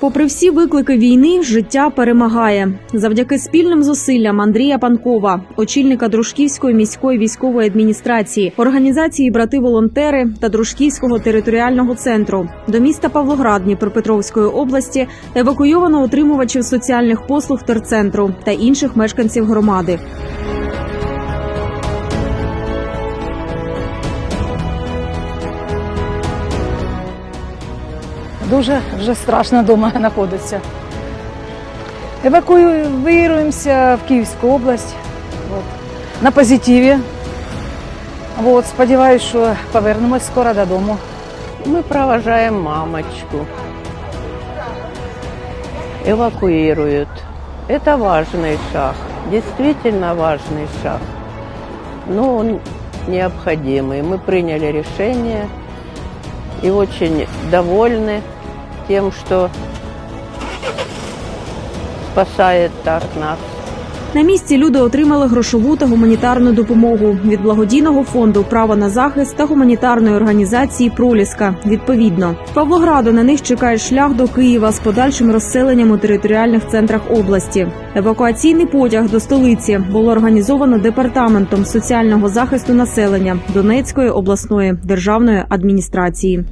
Попри всі виклики війни, життя перемагає завдяки спільним зусиллям Андрія Панкова, очільника Дружківської міської військової адміністрації, організації Брати волонтери та Дружківського територіального центру. До міста Павлоград Дніпропетровської області евакуйовано отримувачів соціальних послуг терцентру та інших мешканців громади. Дуже вже страшно вдома знаходитися. Евакуюємося в Київську область от, на позитиві. От, сподіваюсь, що повернемось скоро додому. Мы провожаем мамочку. Эвакуируют. Это важный шаг, действительно важный шаг. Но он необходимый. Мы приняли решение и очень довольны Тем, что спасает так нас. На місці люди отримали грошову та гуманітарну допомогу від благодійного фонду Право на захист та гуманітарної організації Проліска. Відповідно, Павлограду на них чекає шлях до Києва з подальшим розселенням у територіальних центрах області. Евакуаційний потяг до столиці було організовано департаментом соціального захисту населення Донецької обласної державної адміністрації.